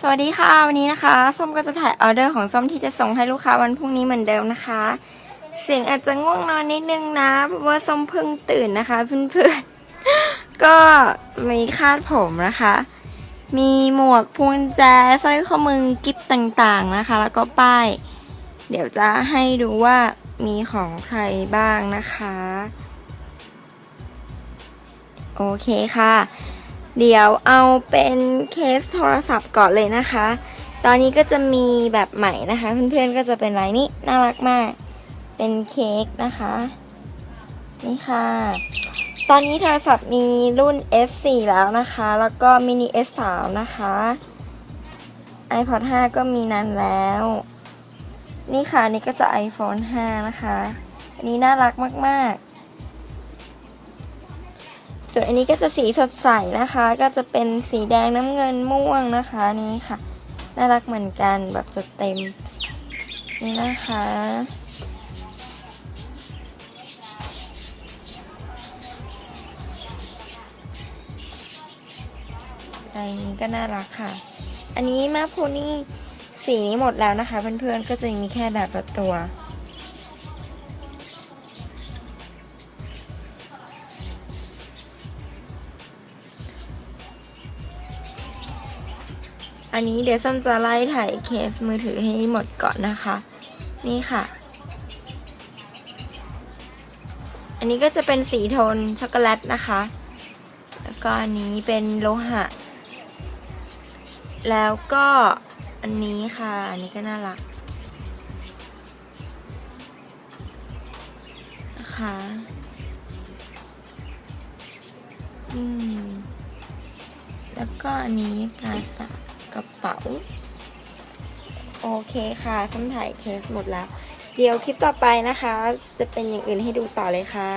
สวัสดีค่ะ วันนี้นะคะส้มก็จะถ่ายออเดอร์ของส้มที่จะส่งให้ลูกค้าวันพรุ่งนี้เหมือนเดิมนะคะ เสียงอาจจะง่วงนอนนิดนึงนะเพราะว่าส้มเพิ่งตื่นนะคะ เพื่อนๆ ก็จะมีคาดผมนะคะ มีหมวกพวงแจสร้อยข้อมือกิฟต่างๆนะคะ แล้วก็ป้าย เดี๋ยวจะให้ดูว่ามีของใครบ้างนะคะ โอเคค่ะ เดี๋ยวเอาเป็นเคสโทรศัพท์ก่อนเลยนะคะ ตอนนี้ก็จะมีแบบใหม่นะคะ เพื่อนๆก็จะเป็นลายนี้น่ารักมาก เป็นเค้กนะคะ นี่ค่ะ ตอนนี้โทรศัพท์มีรุ่น S4 แล้วนะคะ แล้วก็มินิ S3 นะคะ iPod 5 ก็มีนานแล้ว นี่ค่ะนนี่ก็จะ iPhone 5 นะคะ อันนี้น่ารักมากๆ ส่วนอันนี้ก็จะสีสดใสนะคะ ก็จะเป็นสีแดงน้ำเงินม่วงนะคะนี่ค่ะน่ารักเหมือนกันแบบจะเต็มนี่นะคะอันนี้ก็น่ารักค่ะ อันนี้มาโพนี่สีนี้หมดแล้วนะคะเพื่อนๆก็จะมีแค่แบบละตัว อันนี้เดี๋ยวส้มจะไล่ถ่ายเคสมือถือให้หมดก่อนนะคะ นี่ค่ะ อันนี้ก็จะเป็นสีโทนช็อกโกแลตนะคะ แล้วก็อันนี้เป็นโลหะ แล้วก็อันนี้ค่ะ อันนี้ก็น่ารักนะคะอืมแล้วก็อันนี้ปราสาท กระเป๋า โอเคค่ะส้มถ่ายเคสหมดแล้ว เดี๋ยวคลิปต่อไปนะคะ จะเป็นอย่างอื่นให้ดูต่อเลยค่ะ